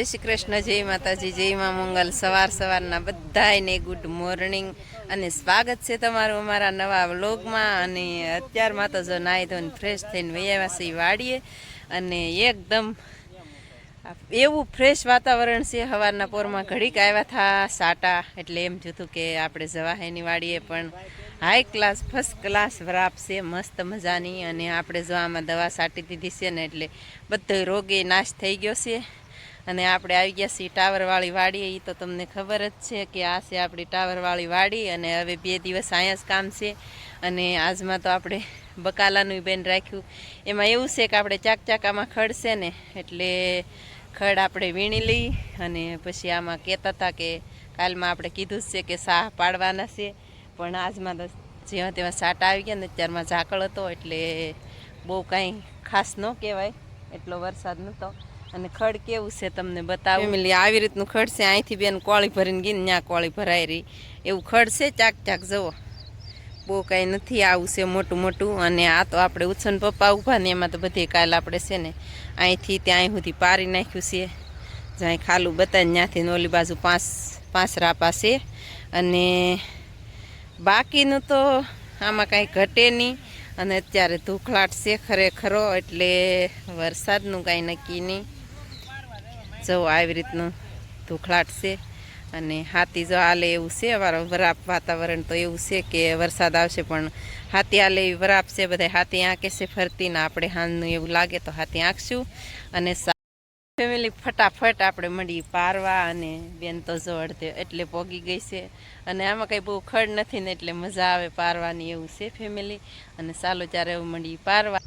જય શ્રી કૃષ્ણ, જય માતાજી, જય મા મંગલ. સવાર સવારના બધાને ગુડ મોર્નિંગ અને સ્વાગત છે તમારું અમારા નવા વ્લોગમાં. અને અત્યારમાં તો જો નાહી ધોઈને ફ્રેશ થઈને વૈયાવાસી વાડીએ. અને એકદમ એવું ફ્રેશ વાતાવરણ છે. સવારના પોરમાં ઘડીક આવ્યા હતા સાટા. એટલે એમ જોતું કે આપણે જવાહેની વાડીએ પણ હાઈ ક્લાસ ફર્સ્ટ ક્લાસ વરાપ છે. મસ્ત મજાની. અને આપણે જો આમાં દવા સાટી દીધી છે ને એટલે બધો રોગે નાશ થઈ ગયો છે. અને આપણે આવી ગયા છીએ ટાવરવાળી વાડી એ તો તમને ખબર જ છે કે આ છે આપણી ટાવરવાળી વાડી અને હવે બે દિવસ અહીંયા જ કામ છે અને આજમાં તો આપણે બકાલાનું બેન રાખ્યું. એમાં એવું છે કે આપણે ચાક ચાકામાં ખડ છે ને, એટલે ખડ આપણે વીણી લઈ અને પછી આમાં કહેતા હતા કે કાલમાં આપણે કીધું છે કે સાહ પાડવાના છે. પણ આજમાં તો જેવા તેવા સાટા આવી ગયા ને, અત્યારમાં ઝાકળ હતો એટલે બહુ કાંઈ ખાસ ન કહેવાય, એટલો વરસાદ નહોતો અને ખડ કેવું છે તમને બતાવું? ફેમિલી, આવી રીતનું ખડ છે. અહીંથી બેન કોળી ભરીને ગઈ ત્યાં કોળી ભરાઈ રહી. એવું ખડ છે ચાક ચાક જવો બહુ કાંઈ નથી, આવું છે મોટું મોટું. અને આ તો આપણે ઉછન પપ્પા ઊભા ને એમાં તો બધી કાલ આપણે છે ને, અહીંથી ત્યાં સુધી પારી નાખ્યું છે. જ્યાં ખાલું બતાવીને ત્યાંથી નોલી બાજુ પાંચ પાંચ રાપા છે. અને બાકીનું તો આમાં કાંઈ ઘટે નહીં. અને અત્યારે ધૂખલાટ છે ખરેખરો, એટલે વરસાદનું કાંઈ નક્કી નહીં. જવો આવી રીતનું ધૂખલાટ છે. અને હાથી જો હાલે એવું છે, અમારો વરાપ વાતાવરણ તો એવું છે કે વરસાદ આવશે, પણ હાથી આલે એવી વરાપ છે બધા હાથી આંકે છે ફરતીને આપણે હાંજનું એવું લાગે તો હાથી આંકશું. અને ફેમિલી ફટાફટ આપણે મળી પારવા અને બેન તો જો અડધે એટલે પોગી ગઈ છે. અને આમાં કંઈ બહુ ખડ નથી ને એટલે મજા આવે પારવાની એવું છે ફેમિલી અને ચાલો ત્યારે એવું મળી પારવા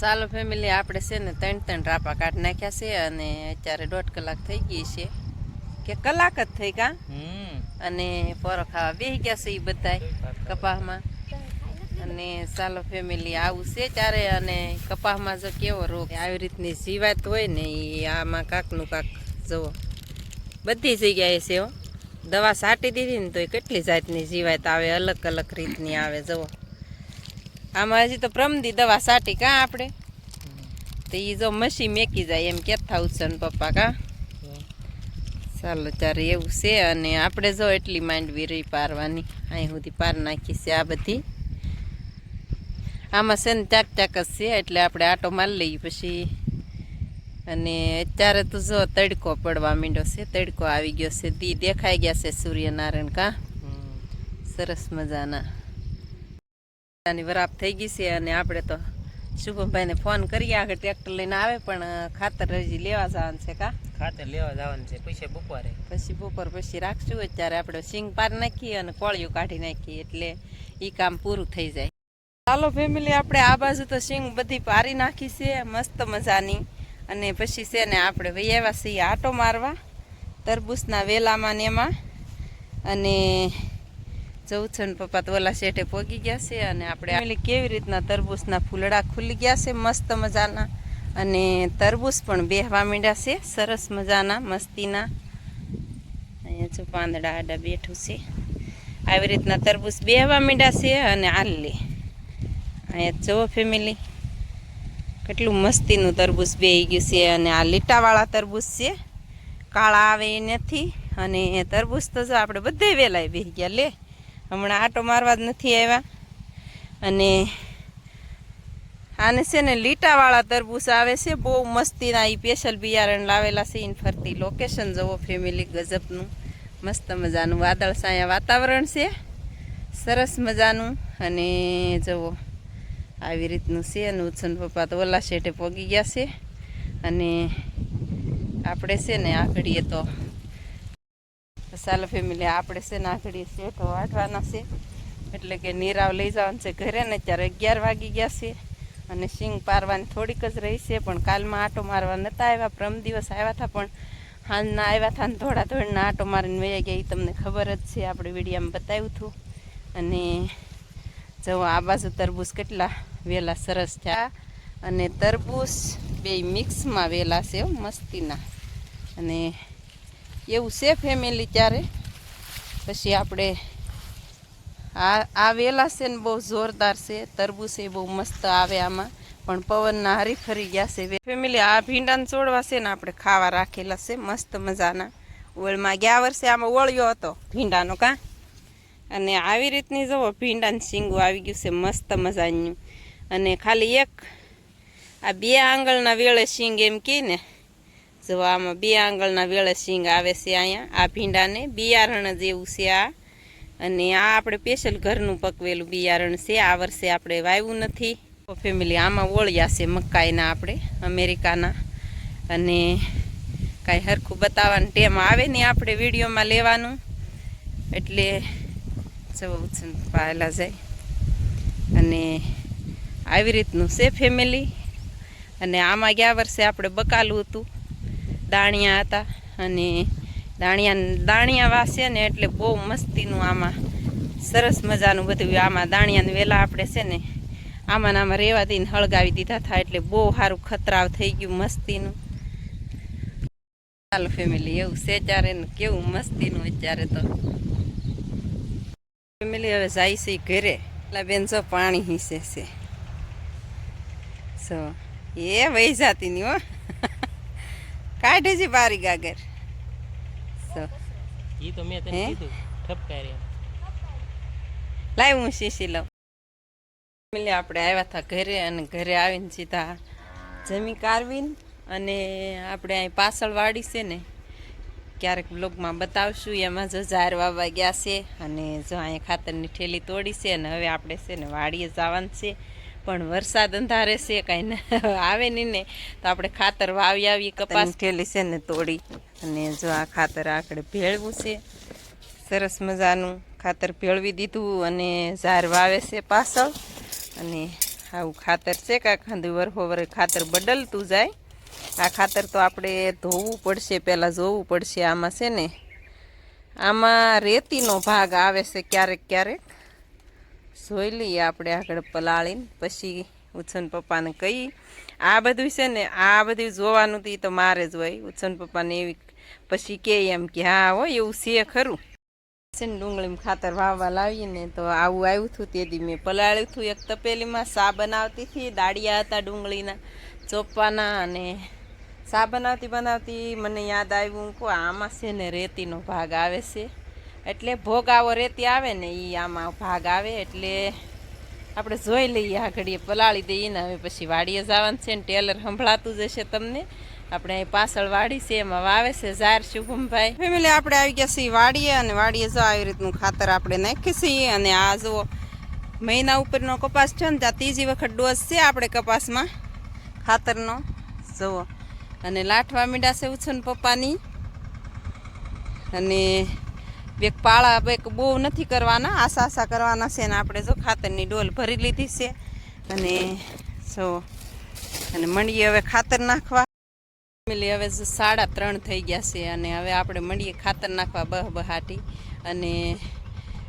ચાલો ફેમિલી આપણે છે ને ત્રણ ત્રણ રાપા કાઢ નાખ્યા છે અને અત્યારે દોઢ કલાક થઈ ગઈ છે. કે કલાક જ થઈ કા અને પોરો ખાવા બેસી ગયા છે એ બધાય કપાસમાં અને ચાલો ફેમિલી આવું છે ત્યારે અને કપાસમાં જો કેવો રોગ આવી રીતની જીવાત હોય ને એ આમાં કાકનું કાક જુઓ. બધી જગ્યાએ છે હો. દવા છાંટી દીધી ને તો એ કેટલી જાતની જીવાત આવે અલગ અલગ રીતની આવે જુઓ. આમાં હજી તો પ્રમદી દવા સાટી કાં આપણે? તો એ જો મસી મેકી જાય એમ કેતા ઉછન પપ્પા કાં? ચાલો ત્યારે એવું છે અને આપણે જો એટલી માંડવી રહી પારવાની અહીં સુધી પાર નાખી છે આ બધી. આમાં છે ને ચાક ચાક જ છે એટલે આપણે આટો મારી લઈએ પછી. અને અત્યારે તો જો તડકો પડવા માંડ્યો છે તડકો આવી ગયો છે દી દેખાઈ ગયા છે સૂર્યનારાયણ કા? સરસ મજાના. ની વરાપ થઈ ગઈ છે અને આપણે તો શુભમભાઈને ફોન કરીએ આગળ ટ્રેક્ટર લઈને આવે પણ ખાતર હજી લેવા જવાનું છે કા? ખાતર લેવા જવાનું છે પૈસા બપોરે. પછી બપોર પછી રાખશું અત્યારે આપણે સિંગ પાર નાખીએ અને કોળિયું કાઢી નાખીએ એટલે એ કામ પૂરું થઈ જાય. ચાલો ફેમિલી આપણે આ બાજુ તો સિંગ બધી પારી નાખી છે મસ્ત મજાની. અને પછી છે ને આપણે વહી આવ્યા છીએ આટો મારવા તરબૂચના વેલામાં ને એમાં. અને જવું છે ને પપ્પા તો ઓલા શેઠે પોગી ગયા છે અને આપણે કેવી રીતના તરબૂચના ફૂલડા ખુલી ગયા છે, મસ્ત મજાના? અને તરબૂચ પણ બેહવા માંડ્યા છે, સરસ મજાના, મસ્તીના. અહીંયા જો પાંદડા આડા બેઠું છે. આવી રીતના તરબૂચ બેહવા માંડ્યા છે અને આલે અહીંયા જુઓ ફેમિલી, કેટલું મસ્તીનું તરબૂચ બેહી ગયું છે અને આ લીટાવાળા તરબૂચ છે. કાળા આવે એ નથી અને તરબૂચ તો જો આપણે બધે વહેલાય બેહી ગયા, લે. હમણાં આટો મારવા જ નથી આવ્યા. અને આને છે ને લીટાવાળા તરબૂચ આવે છે, બહુ મસ્તીના એ સ્પેશિયલ બિયારણ લાવેલા છે ઇન ફરતી. લોકેશન જવો ફેમિલી ગજબનું. મસ્ત મજાનું વાદળ સાયા વાતાવરણ છે. સરસ મજાનું. અને જવો, આવી રીતનું છે અને ઉછન પપ્પા તો ઓલા શેઠે પોગી ગયા છે. અને આપણે છે ને આ ઘડીએ તો ચાલો ફેમિલી આપણે છે ને છે તો વાટવાના છે. એટલે કે નીરાવ લઈ જવાનું છે ઘરે, ને અત્યારે અગિયાર વાગી ગયા છે અને સિંગ પારવાની થોડીક જ રહી છે, પણ કાલમાં આટો મારવા નહોતા આવ્યા પ્રમ દિવસ આવ્યા હતા, પણ હાલના આવ્યા હતા ને થોડા થોડીના આટો મારીને વયા ગયા એ તમને ખબર જ છે, આપણે વિડીયામાં બતાવ્યું હતું. અને જો આ બાજુ તરબૂચ કેટલા વેલા સરસ થયા. અને તરબૂચ બે મિક્સમાં વેલા છે મસ્તીના. અને એવું છે ફેમિલી ત્યારે. પછી આપણે આ આ વેલા છે ને બહુ જોરદાર છે, તરબૂચ એ બહુ મસ્ત આવે આમાં. પણ પવનના હરીફરી ગયા છે. ફેમિલી આ ભીંડાને છોડવા છે ને આપણે ખાવા રાખેલા છે, મસ્ત મજાના. ઓળમાં ગયા વર્ષે આમાં ઓળ્યો હતો ભીંડાનો કાં. અને આવી રીતની જુઓ ભીંડાનું શીંગું આવી ગયું છે, મસ્ત મજાનું. અને ખાલી એક, આ બે આંગળના વેળે શીંગ એમ કહે ને જો આમાં બે આંગળના વેળે શીંગ આવે છે અહીંયા. આ ભીંડાને બિયારણ જેવું છે આ. અને આ આપણે સ્પેશિયલ ઘરનું પકવેલું બિયારણ છે. આ વર્ષે આપણે વાવ્યું નથી. ફેમિલી આમાં ઓળ્યા છે મકાઈના આપણે, અમેરિકાના. અને કાંઈ હરખું બતાવવાનું ટેમ આવે ને આપણે વિડીયોમાં લેવાનું. એટલે જવું પહેલાં જાય. અને આવી રીતનું છે ફેમિલી અને આમાં ગયા વર્ષે આપણે બકાલું હતું. દાણિયા હતા અને દાણિયા દાણિયા વાસે ને એટલે બહુ મસ્તીનું આમાં, સરસ મજાનું બધું આમાં દાણિયાને વેલા આપણે છે ને, આમાં આમાં રેવા દઈને હળગાવી દીધા હતા એટલે બહુ સારું ખતરાવ થઈ ગયું મસ્તીનું. ચાલો ફેમિલી એવું છે ત્યારે કેવું મસ્તીનું અત્યારે તો. ફેમિલી હવે જાય છે ઘરે એટલે બેન જો પાણી હિસે છે. સો એ વહી જાતી ની હો. કાઢે છે બારી ગાગર. સો ઈ તો મેં તને? કીધું લાવ હું શીશી લઉં. ફેમિલી આપણે આવ્યા હતા ઘરે અને ઘરે આવીને સીધા જમી કારવીને અને આપણે અહીં પાછળ વાડી છે ને ક્યારેક બ્લોગમાં બતાવશું એમાં જો ઝાર વાવવા ગયા છે અને જો અહીંયા ખાતરની ઠેલી તોડી છે અને હવે આપણે છે ને વાડીએ જવાનું છે. પણ વરસાદ અંધારે છે કાંઈ ન આવે નહીં ને તો આપણે ખાતર વાવી આવી કપાસ. ઠેલી છે ને તોડી અને જો આ ખાતર આકડે ભેળવું છે સરસ મજાનું ખાતર ભેળવી દીધું અને ઝાર વાવે છે પાછળ. અને આવું ખાતર છે કાં ખાંધું વરહો વરે ખાતર બદલતું જાય. આ ખાતર તો આપણે ધોવું પડશે પહેલાં જોવું પડશે આમાં છે ને. આમાં રેતીનો ભાગ આવે છે ક્યારેક ક્યારેક. જોઈ લઈએ આપણે આગળ પલાળીને, પછી ઉછન પપ્પાને કહી આ બધું છે ને, આ બધું જોવાનું તો તો મારે જ હોય. ઉછન પપ્પાને એવી પછી કે એમ કે, હા હોય એવું છે ખરું. છે ને, ડુંગળીમાં ખાતર વાવવા લાવીએ ને, તો આવું આવ્યું હતું દી મેં પલાળ્યું હતું એક તપેલીમાં. સા બનાવતી હતી દાળિયા હતા ડુંગળીના ચોપવાના અને સા બનાવતી બનાવતી મને યાદ આવ્યું. કે આમાં છે ને, રેતીનો ભાગ આવે છે. એટલે ભોગાવો રેતી આવે ને એ આમાં ભાગ આવે, એટલે આપણે જોઈ લઈએ આ ઘડીએ પલાળી દઈએ ને હવે પછી વાડીએ જવાનું છે ને ટેલર સંભળાતું જ હશે તમને. આપણે અહીં પાછળ વાડી છે, એમાં વાવે છે ઝાર શુભમભાઈ. ફેમિલી, આપણે આવી ગયા છીએ વાડીએ અને વાડીએ જો આવી રીતનું ખાતર આપણે નાખીએ છીએ અને આ જુઓ મહિના ઉપરનો કપાસ છે ને, ત્યાં ત્રીજી વખત ડોઝ છે આપણે કપાસમાં ખાતરનો. જુઓ. અને લાઠવા મીંડા છે ઉછન પપ્પાની. અને બે પાળા બે બહુ નથી કરવાના, આશા આશા કરવાના છે ને આપણે જો ખાતરની ડોલ ભરી લીધી છે. અને જો, અને મંડીએ હવે ખાતર નાખવા. ફેમિલી હવે સાડા ત્રણ થઈ ગયા છે અને હવે આપણે મંડીએ ખાતર નાખવા બહ બહાટી. અને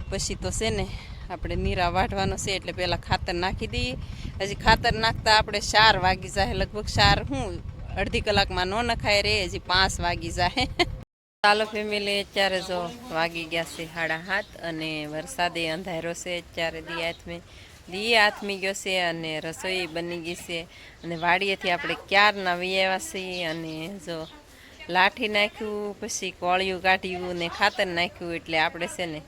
પછી તો છે ને આપણે નીરા વાઢવાનો છે એટલે પહેલાં ખાતર નાખી દઈએ. હજી ખાતર નાખતા આપણે ચાર વાગી જાય, લગભગ ચાર, હું અડધી કલાકમાં ન નખાય રે, હજી પાંચ વાગી જાય. ચાલો ફેમિલી અત્યારે જો વાગી ગયા છે સાડા હાથ અને વરસાદે અંધારો છે અત્યારે દી હાથમી દી હાથમી ગયો છે અને રસોઈ બની ગઈ છે. અને વાડીએથી આપણે ક્યારના આવ્યા છીએ અને જો લાઠી નાખ્યું, પછી કોળિયું કાઢ્યું ને ખાતર નાખ્યું એટલે આપણે છે ને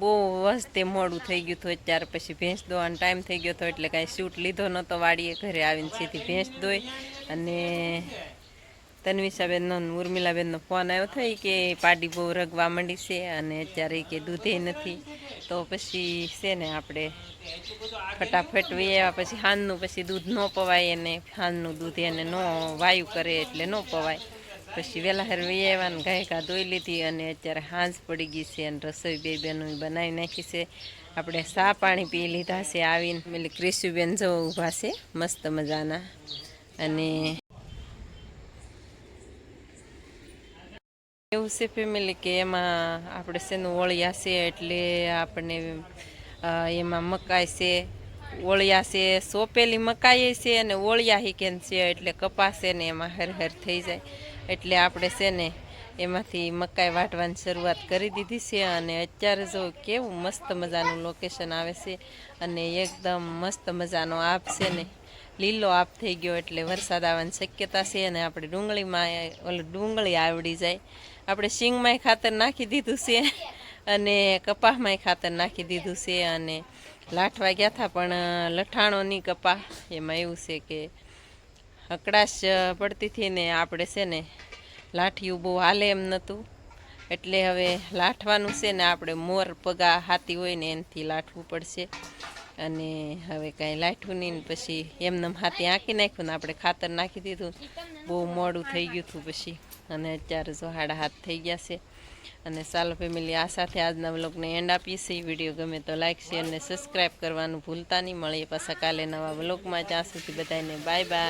બહુ વસ્તે મોડું થઈ ગયું હતું અત્યારે. પછી ભેંસ દોવાનો ટાઈમ થઈ ગયો હતો એટલે કાંઈ શૂટ લીધો નહોતો વાડીએ. ઘરે આવીને સીધી ભેંસ દોઈ અને તન્વિષાબેનનો ઉર્મિલાબેનનો ફોન આવ્યો હતો કે પાડી બહુ રગવા માંડી છે અને અત્યારે કે દૂધે નથી. તો પછી છે ને આપણે ફટાફટ વૈયા પછી હાનનું પછી દૂધ ન પવાય એને હાનનું દૂધ એને ન વાયુ કરે એટલે ન પવાય. પછી વહેલા હેર વૈયાને ગાયકા ધોઈ લીધી અને અત્યારે હાંસ પડી ગઈ છે અને રસોઈ બે બેનો બનાવી નાખી છે. આપણે સા પાણી પી લીધા છે આવીને. પેલી ક્રિશુબેન જો ઊભા છે, મસ્ત મજાના. અને એવું છે ફેમિલી કે એમાં આપણે શેનું ઓળિયા છે એટલે આપણને એમાં મકાઈ છે, ઓળિયા છે, સોપેલી મકાઈ છે અને ઓળિયા હિકેન છે એટલે કપાસ છે ને એમાં હર હર થઈ જાય. એટલે આપણે છે ને એમાંથી મકાઈ વાટવાની શરૂઆત કરી દીધી છે અને અત્યારે જો કેવું મસ્ત મજાનું લોકેશન આવે છે અને એકદમ મસ્ત મજાનો આપ છે ને, લીલો આપ થઈ ગયો એટલે વરસાદ આવવાની શક્યતા છે અને આપણે ડુંગળીમાં ઓલું ડુંગળી આવડી જાય. આપણે શીંગમાંય ખાતર નાખી દીધું છે અને કપાસમાંય ખાતર નાખી દીધું છે અને લાઠવા ગયા હતા, પણ લઠાણોની કપાહ એમાં એવું છે કે હકડાશ પડતી હતી ને આપણે છે ને લાઠિયું બહુ હાલે એમ નહોતું. એટલે હવે લાઠવાનું છે ને આપણે મોર પગા હાથી હોય ને એનાથી લાઠવું પડશે. અને હવે કાંઈ લાઠવું નહીં પછી એમનેમ હાથી આંકી નાખ્યું ને આપણે ખાતર નાખી દીધું. બહુ મોડું થઈ ગયું હતું પછી. અને અત્યારે જો હાડા હાથ થઈ ગયા છે. અને ચાલો ફેમિલી, આ સાથે આજના બ્લોગને એન્ડ આપીએ છીએ. વીડિયો ગમે તો લાઇક શેર અને સબસ્ક્રાઈબ કરવાનું ભૂલતા નહીં. મળીએ પાછા કાલે નવા બ્લોગમાં જ્યાં સુધી બધાને બાય બાય